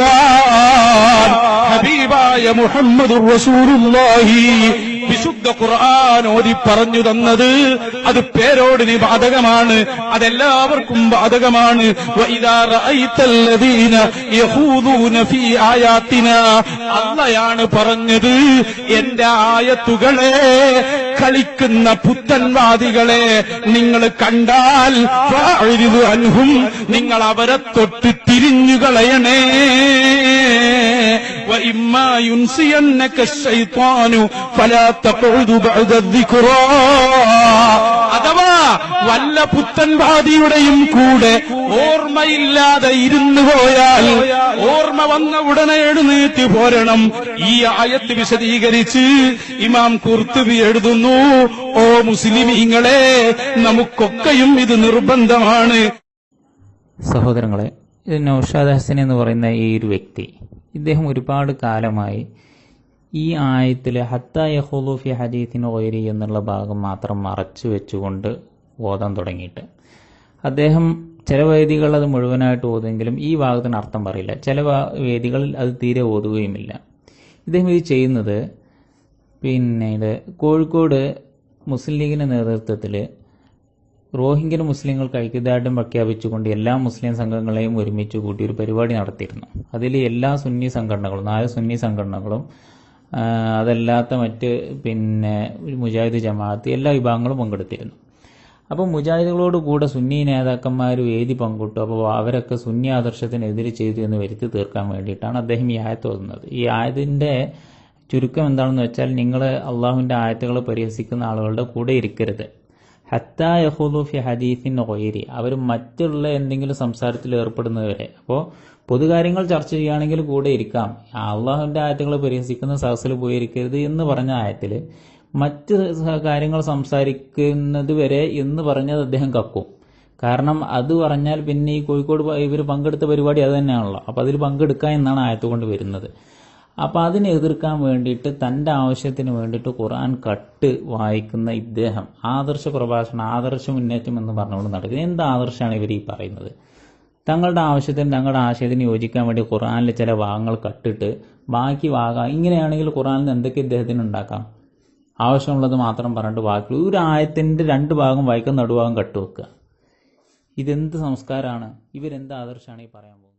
قال حبيبا يا محمد رسول الله. വിശുദ്ധ ഖുർആൻ ഓതി പറഞ്ഞു തന്നത്. അത് പേരോടിന് ബാധകമാണ് അതെല്ലാവർക്കും ബാധകമാണ്. അള്ളയാണ് പറഞ്ഞത്. എന്റെ ആയത്തുകളെ കളിക്കുന്ന പുത്തൻവാദികളെ നിങ്ങൾ കണ്ടാൽ അൻഹും. നിങ്ങൾ അവരെ തൊട്ട് തിരിഞ്ഞു കളയണേ وإما ينسينك الشيطان فلا تقعد بعد الذكرى അഥവാ വല്ല പുത്തൻവാദിയുടെയും കൂടെ ഓർമ്മയില്ലാതെ ഇരുന്നു പോയാൽ ഓർമ്മ വന്ന ഉടനെ എഴുന്നേറ്റ് പോരണം ഈ ആയത്ത് വിശദീകരിച്ച് ഇമാം കുർത്തുബി എഴുതുന്നു ഓ മുസ്ലിമീങ്ങളെ നമുക്കൊക്കെയും ഇത് നിർബന്ധമാണ് സഹോദരങ്ങളെ ഇത് നൌഷാദ് ഹസൻ എന്ന് പറയുന്ന ഈ ഒരു വ്യക്തി ഇദ്ദേഹം ഒരുപാട് കാലമായി ഈ ആയത്തിൽ ഹത്ത യഹുലൂഫി ഹദീത്തിൻ ഒയരി എന്നുള്ള ഭാഗം മാത്രം മറച്ചു വെച്ചുകൊണ്ട് ഓതാൻ തുടങ്ങിയിട്ട്. അദ്ദേഹം ചില വേദികൾ അത് മുഴുവനായിട്ട് ഓതുമെങ്കിലും ഈ ഭാഗത്തിന് അർത്ഥം പറയില്ല. ചില വേദികളിൽ അത് തീരെ ഓതുകയുമില്ല. ഇദ്ദേഹം ഇത് ചെയ്യുന്നത് പിന്നീട് കോഴിക്കോട് മുസ്ലിം ലീഗിന്റെ നേതൃത്വത്തിൽ റോഹിംഗ്യൻ മുസ്ലിങ്ങൾക്ക് ഐക്യദാർഢ്യം പ്രഖ്യാപിച്ചുകൊണ്ട് എല്ലാ മുസ്ലിം സംഘങ്ങളെയും ഒരുമിച്ച് കൂട്ടി ഒരു പരിപാടി നടത്തിയിരുന്നു. അതിൽ എല്ലാ സുന്നി സംഘടനകളും നാല് സുന്നി സംഘടനകളും അതല്ലാത്ത മറ്റ് പിന്നെ മുജാഹിദ് ജമാഅത്ത് എല്ലാ വിഭാഗങ്ങളും പങ്കെടുത്തിരുന്നു. അപ്പോൾ മുജാഹിദുകളോട് കൂടെ സുന്നി നേതാക്കന്മാർ വേദി പങ്കിട്ടു. അപ്പോൾ അവരൊക്കെ സുന്നി ആദർശത്തിനെതിരെ ചെയ്തു എന്ന് വരുത്തി തീർക്കാൻ വേണ്ടിയിട്ടാണ് അദ്ദേഹം ഈ ആയത്ത് ഓതുന്നത്. ഈ ആയതിന്റെ ചുരുക്കം എന്താണെന്ന് വെച്ചാൽ നിങ്ങൾ അള്ളാഹുവിന്റെ ആയത്തുകൾ പരിഹസിക്കുന്ന ആളുകളുടെ കൂടെ ഇരിക്കരുത്. ഹത്ത യഹൂദുഫി ഹദീഫിൻ ഒയിരി അവർ മറ്റുള്ള എന്തെങ്കിലും സംസാരത്തിൽ ഏർപ്പെടുന്നവരെ. അപ്പോൾ പൊതുകാര്യങ്ങൾ ചർച്ച ചെയ്യുകയാണെങ്കിൽ കൂടെ ഇരിക്കാം. അള്ളാഹുവിന്റെ ആയത്തുകൾ പരിഹസിക്കുന്ന സഹസിൽ പോയിരിക്കരുത് എന്ന് പറഞ്ഞ ആയത്തിൽ മറ്റ് കാര്യങ്ങൾ സംസാരിക്കുന്നത് വരെ എന്ന് പറഞ്ഞത് അദ്ദേഹം കക്കും. കാരണം അത് പറഞ്ഞാൽ പിന്നെ ഈ കോഴിക്കോട് ഇവർ പങ്കെടുത്ത പരിപാടി അത് തന്നെയാണല്ലോ. അപ്പോൾ അതിൽ പങ്കെടുക്കുക എന്നാണ് ആയത്ത് കൊണ്ട് വരുന്നത്. അപ്പോൾ അതിനെ എതിർക്കാൻ വേണ്ടിയിട്ട് തന്റെ ആവശ്യത്തിന് വേണ്ടിയിട്ട് ഖുർആൻ കട്ട് വായിക്കുന്ന ഇദ്ദേഹം ആദർശ പ്രഭാഷണം ആദർശ മുന്നേറ്റം എന്ന് പറഞ്ഞുകൊണ്ട് നടക്കുന്നത് എന്ത് ആദർശമാണ് ഇവർ ഈ പറയുന്നത്? തങ്ങളുടെ ആവശ്യത്തിന് തങ്ങളുടെ ആശയത്തിന് യോജിക്കാൻ വേണ്ടി ഖുർആനിൽ ചില ഭാഗങ്ങൾ കട്ടിട്ട് ബാക്കി ഭാഗം ഇങ്ങനെയാണെങ്കിൽ ഖുർആനിൽ നിന്ന് എന്തൊക്കെ ഇദ്ദേഹത്തിന് ഉണ്ടാക്കാം? ആവശ്യമുള്ളത് മാത്രം പറഞ്ഞിട്ട് ബാക്കി ഒരു ആയത്തിന്റെ രണ്ട് ഭാഗം വായിക്കുന്ന നടുഭാഗം കട്ടുവെക്കുക ഇതെന്ത് സംസ്കാരമാണ്? ഇവരെന്ത് ആദർശമാണ് ഈ പറയാൻ പോകുന്നത്?